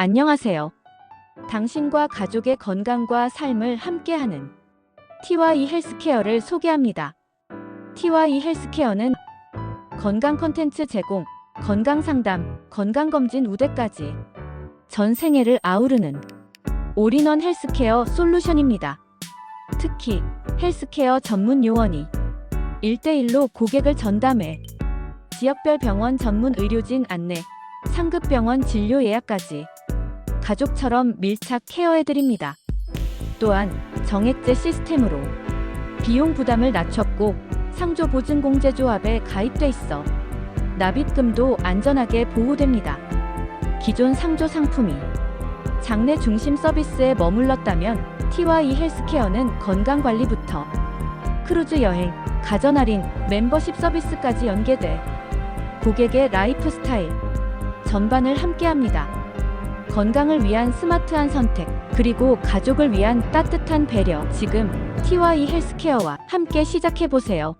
안녕하세요. 당신과 가족의 건강과 삶을 함께하는 T.Y 헬스케어를 소개합니다. T.Y 헬스케어는 건강 컨텐츠 제공, 건강 상담, 건강 검진 우대까지 전 생애를 아우르는 올인원 헬스케어 솔루션입니다. 특히 헬스케어 전문 요원이 1대1로 고객을 전담해 지역별 병원 전문 의료진 안내, 상급 병원 진료 예약까지 가족처럼 밀착 케어해드립니다. 또한 정액제 시스템으로 비용 부담을 낮췄고 상조 보증공제 조합에 가입돼 있어 납입금도 안전하게 보호됩니다. 기존 상조 상품이 장내 중심 서비스에 머물렀다면 T.Y 헬스케어는 건강관리부터 크루즈 여행, 가전 할인, 멤버십 서비스까지 연계돼 고객의 라이프 스타일 전반을 함께합니다. 건강을 위한 스마트한 선택, 그리고 가족을 위한 따뜻한 배려. 지금 T.Y 헬스케어와 함께 시작해보세요.